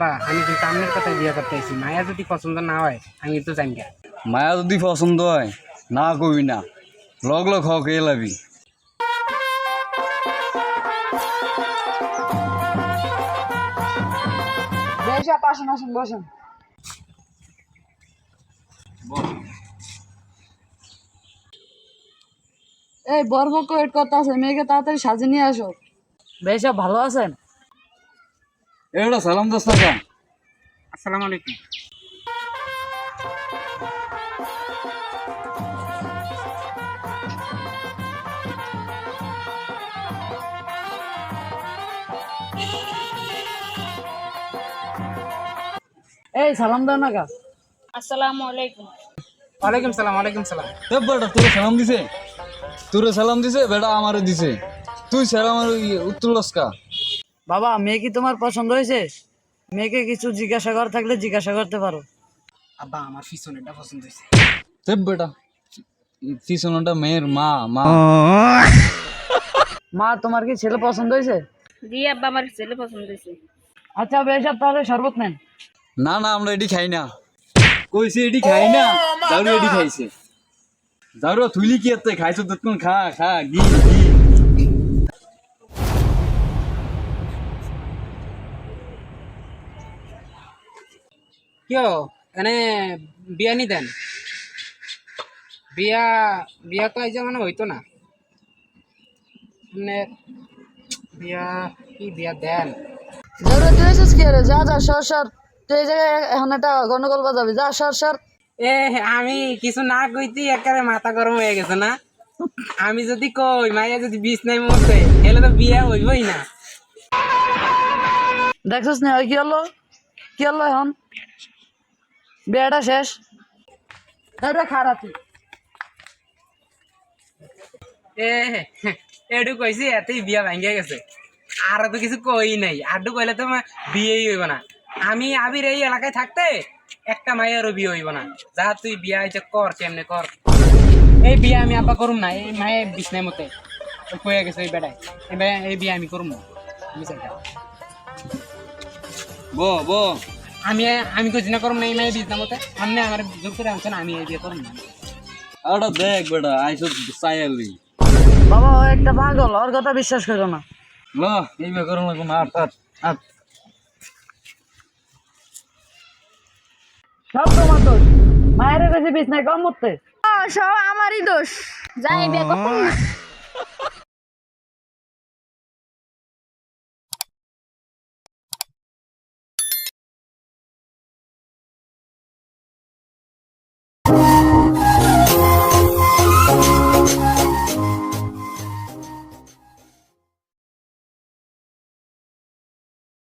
আব্বা আমি কিন্তু আপনার কথা বিয়ে করতে আইছি। মায়া যদি পছন্দ না হয় আমি কিন্তু জানি না। মায়া যদি পছন্দ হয় না কবি না। লগ লগ হক এ আসুন আসুন বসুন। এই বরপক্ষ ওয়েট করতে আছে মেয়েকে তাড়াতাড়ি সাজে নিয়ে আসো। বেশ ভালো আছেন? এটা সালাম দাস টাকা আসসালামু আলাইকুম। এই সালাম দাও না কা। আসসালামু আলাইকুম। ওয়ালাইকুম সালাম ওয়ালাইকুম সালাম। এ বেটা তোরে সালাম দিছে? তোরে সালাম দিছে বেটা আমারে দিছে। তুই সালাম আর উত্তর লস্কা বাবা মেয়ে কি তোমার পছন্দ হয়েছে? মেয়েকে কিছু জিজ্ঞাসা করার থাকলে জিজ্ঞাসা করতে পারো। আব্বা আমার পিছনেরটা পছন্দ হয়েছে। বেটা পিছনটা মেয়ের মা মা। মা তোমার কি ছেলে পছন্দ হয়েছে? জি আব্বা আমার ছেলে পছন্দ হয়েছে। আচ্ছা বেশ তাহলে শরবত নেন। না না আমরা এটি খাই না। কইছে এটি খাই না দারু এটি খাইছে। দারু তুইলি কি এতে খাইছো তৎক্ষণ খা খা গি গি কিয়? এনে বিয়া নি দেন। বিয়া বিয়া তো আইজা মানে হইতো না। মানে বিয়া কি বিয়া দেন? জরুরি তুই কি রে? যা যা সর সর। তুই এই জায়গায় এখন একটা গন্ডগোল বাজাবি। যা সর সর। এ আমি কিছু না কইতে একেবারে মাথা গরম হয়ে গেছে না। আমি যদি কই মাইয়া যদি বিষ নাই মরতে এলে তো বিয়া হইবই না। দেখছিস না কি হলো? কি হলো এখন? বিয়েটা শেষ? এটা খারাপ। তুই এ এডু কইছি এতেই বিয়া ভাঙ্গে গেছে। আর তো কিছু কই নাই। আডু কইলে তো বিয়েই হইব না। আমি আবির এই এলাকায় থাকতে একটা মায়েরও বিয়ে হইব না। যা তুই বিয়া হইছে কর কেমনে কর এই বিয়া আমি আব্বা করুম না। এই মায়ে বিছনার মতে ওই কয়ে গেছে এই বেটায় এই বিয়া আমি করুম না। আমি চাই না। ব ব আমি আমি কইছি না করুম না এই মায়ে বিছনার মতে আপনি আমার জোর করে আনছেন আমি এই বিয়ে করুম না। দেখ বেটা আইসো চাইলি বাবা ও একটা পাগল ওর কথা বিশ্বাস করো না। ল এই বে করুন লাগুন আট আট আট। সব তোমার দোষ। মায়ের বেশি বিছনায় কম মরতে। সব আমারই দোষ। যাই বিয়ে না।